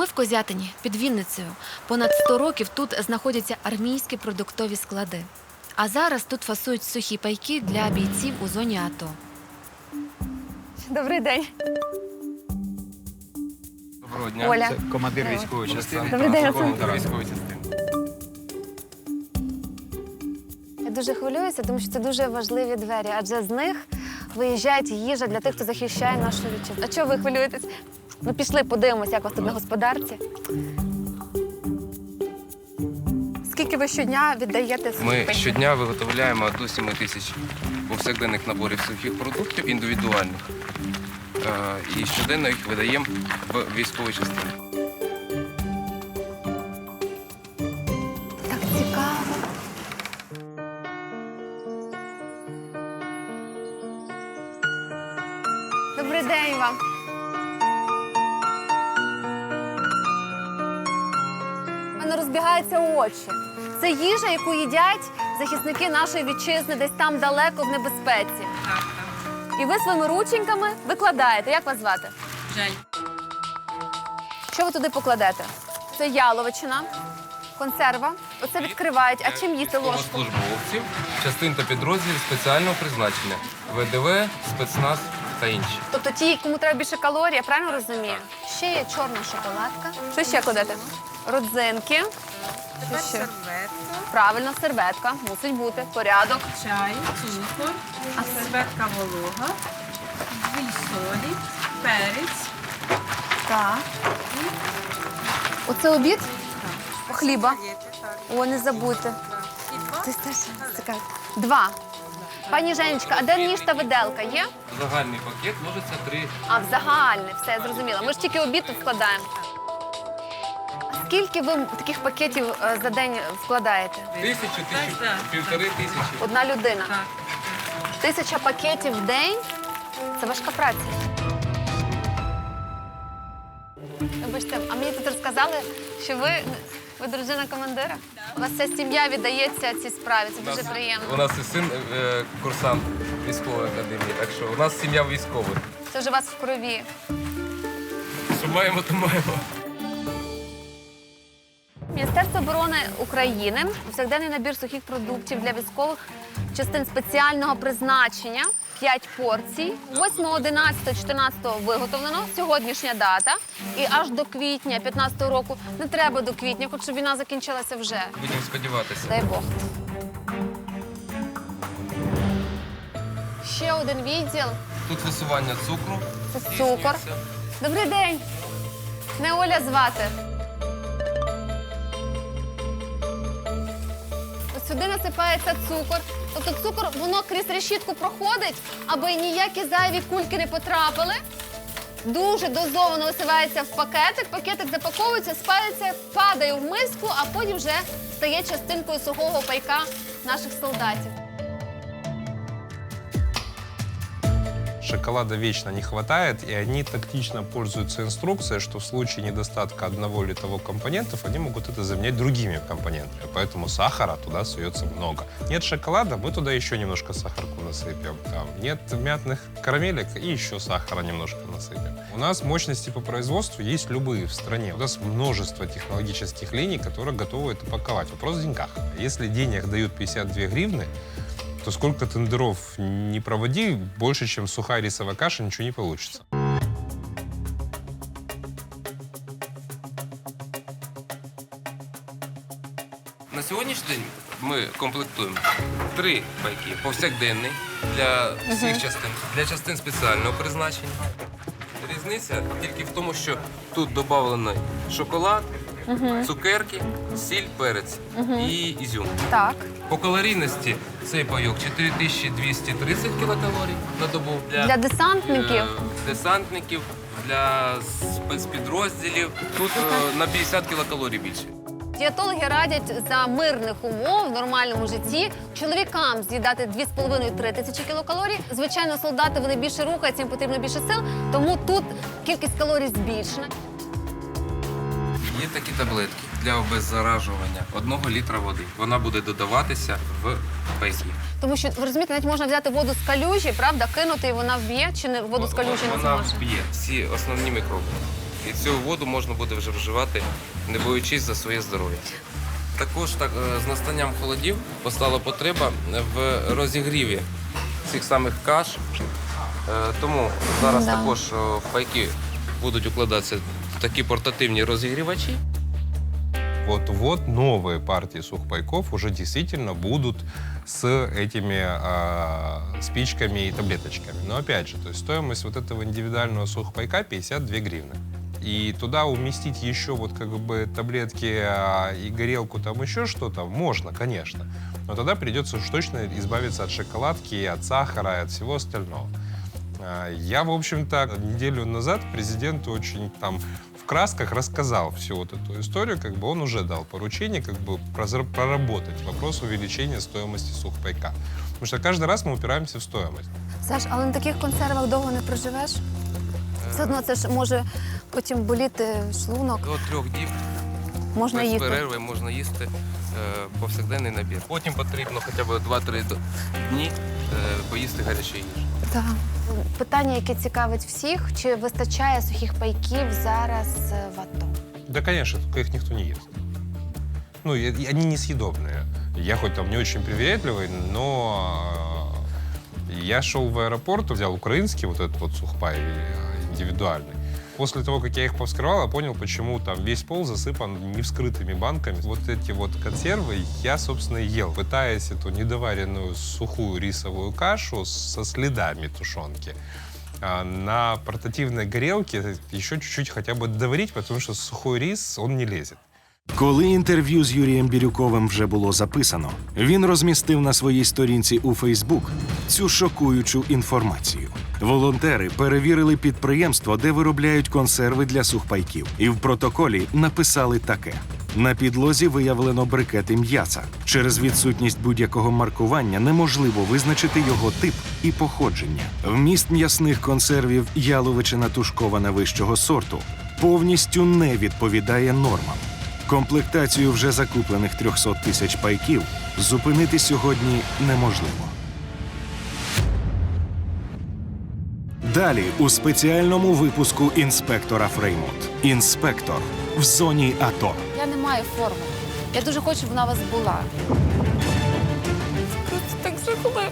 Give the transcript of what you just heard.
Ми в Козятині під Вінницею. Понад 100 років тут знаходяться армійські продуктові склади. А зараз тут фасують сухі пайки для бійців у зоні АТО. Добрий день. Доброго дня. Оля. Це командир військової частини. Добрий день, Командир військової частини. Я дуже хвилююся, тому що це дуже важливі двері, адже з них виїжджає їжа для тих, хто захищає нашу вітчизну. А чого ви хвилюєтесь? Ну, пішли, подивимося, як у вас тут на господарці. Скільки ви щодня віддаєте Ми пенсій? щодня виготовляємо до 7 тисяч повсякденних наборів сухих продуктів індивідуальних. Е, І щоденно їх видаємо в військовій частині. Так цікаво. Добрий день вам. У мене розбігаються очі. Це їжа, яку їдять захисники нашої вітчизни десь там далеко в небезпеці. І ви своїми рученьками викладаєте. Як вас звати? Жаль. Що ви туди покладете? Це яловичина, консерва. Оце відкривають. А чим їсти ложку? Військовослужбовців, частин та підрозділів спеціального призначення, ВДВ, спецназ та інші. Тобто ті, кому треба більше калорій, я правильно розумію? Ще є чорна шоколадка. Що ще кладете? Родзинки. Тепер ще? серветка, Правильно, серветка. Мусить бути. Порядок. чай, цукор, серветка волога, дві солі, перець. Так. Оце обід? Хліба. Так. О, не забудьте. І два. Це теж цікаво. Два. Пані Женечка, а де ніж та виделка є? Загальний пакет ложиться три А, в загальне, все я зрозуміла. Ми ж тільки обід тут вкладаємо. Скільки ви таких пакетів е, за день вкладаєте? тисячу, тисячу, так. півтори тисячі. Одна людина. Так. Тисяча пакетів в день це важка праця. Вибачте, а мені тут розказали, що ви, ви дружина командира? У вас вся сім'я віддається цій справі. Це дуже приємно. У нас і син е, курсант військової академії, так що у нас сім'я військових. Це вже у вас в крові. Що маємо, то маємо. Міністерство оборони України повсякденний набір сухих продуктів для військових частин спеціального призначення. 5 порцій. 8, 11, 14 виготовлено. Сьогоднішня дата. І аж до квітня 15 року. Не треба до квітня, хоч щоб війна закінчилася вже. Будемо сподіватися. Дай Бог. Ще один відділ. Тут висування цукру. Це цукор. Добрий день. Не Оля звати. Сюди насипається цукор. Тобто цукор, воно крізь решітку проходить, аби ніякі зайві кульки не потрапили. Дуже дозовано висивається в пакетик, пакетик запаковується, спається, падає в миску, а потім вже стає частинкою сухого пайка наших солдатів. Шоколада вечно не хватает, и они тактично пользуются инструкцией, что в случае недостатка одного или того компонентов они могут это заменять другими компонентами. Поэтому сахара туда суется много. Нет шоколада, мы туда еще немножко сахарку насыпем. Там нет мятных карамелек и еще сахара немножко насыпем. У нас мощности по производству есть любые в стране. У нас множество технологических линий, которые готовы это паковать. Вопрос в деньгах. Если денег дают 52 гривны, то сколько тендеров не проводи, больше, чем сухая рисовая каша, ничего не получится. На сьогоднішній день ми комплектуємо три пайки повсякденний для всіх частин, для частин спеціального призначення. Різниця тільки в тому, що тут додавлено шоколад, цукерки, сіль, перець і ізюм. Так. По калорійності цей пайок 4230 кілокалорій на добу Для десантників. е, десантників, для спецпідрозділів. Тут е, на 50 кілокалорій більше. Дієтологи радять за мирних умов в нормальному житті чоловікам з'їдати 2,5-3 тисячі кілокалорій. Звичайно, солдати вони більше рухаються, їм потрібно більше сил, тому тут кількість калорій збільшена. Є такі таблетки для обеззаражування одного літра води. Вона буде додаватися в пайки. Тому що ви розумієте, навіть можна взяти воду з калюжі, правда, кинути і вона вб'є, чи не воду з калюжі не Вона зможе. вб'є всі основні мікроби. І цю воду можна буде вже вживати, не боючись за своє здоров'я. Також так, е, з настанням холодів постала потреба в розігріві цих самих каш. Е, Тому зараз Да. також е, в пайки будуть укладатися такі портативні розігрівачі. Вот-вот новые партии сухпайков уже действительно будут с этими а, спичками и таблеточками. Но опять же, то есть стоимость вот этого индивидуального сухпайка 52 гривны. И туда уместить еще вот как бы таблетки а, и горелку, там еще что-то, можно, конечно. Но тогда придется уж точно избавиться от шоколадки, от сахара и от всего остального. А, Я, в общем-то, неделю назад президенту очень там в красках рассказал всю вот эту историю, как бы он уже дал поручение как бы прозр- проработать вопрос увеличения стоимости сухпайка. Потому что каждый раз мы упираемся в стоимость. Саш, але на таких консервах довго не проживеш? Все одно це ж може потім боліти шлунок, До трьох діб можна без їсти. перерви можна їсти е, повсякденний набір. Потім потрібно хоча б 2-3 д- дні е, поїсти гарячої їжі. Так. Питання, яке цікавить всіх, чи вистачає сухих пайків зараз е, в АТО? Да, конечно, только их никто не ест. Ну, и- и они несъедобные. Я хоть там не очень привередливый, но э, я шел в аэропорт, взял украинский вот этот вот сухпай э, индивидуальный. После того, как я их повскрывал, я понял, почему там весь пол засыпан невскрытыми банками. Вот эти вот консервы я, собственно, ел, пытаясь эту недоваренную сухую рисовую кашу со следами тушенки а, на портативной горелке еще чуть-чуть хотя бы доварить, потому что сухой рис, он не лезет. Коли інтерв'ю з Юрієм Бірюковим вже було записано, він розмістив на своїй сторінці у Фейсбук цю шокуючу інформацію. Волонтери перевірили підприємство, де виробляють консерви для сухпайків, і в протоколі написали таке: на підлозі виявлено брикети м'яса. Через відсутність будь-якого маркування неможливо визначити його тип і походження. Вміст м'ясних консервів яловичина тушкована вищого сорту повністю не відповідає нормам. Комплектацію вже закуплених 300 тисяч пайків зупинити сьогодні неможливо. Далі у спеціальному випуску інспектора Фреймут. Інспектор в зоні АТО. Я не маю форми. Я дуже хочу, щоб вона у вас була. Це просто так жахливо.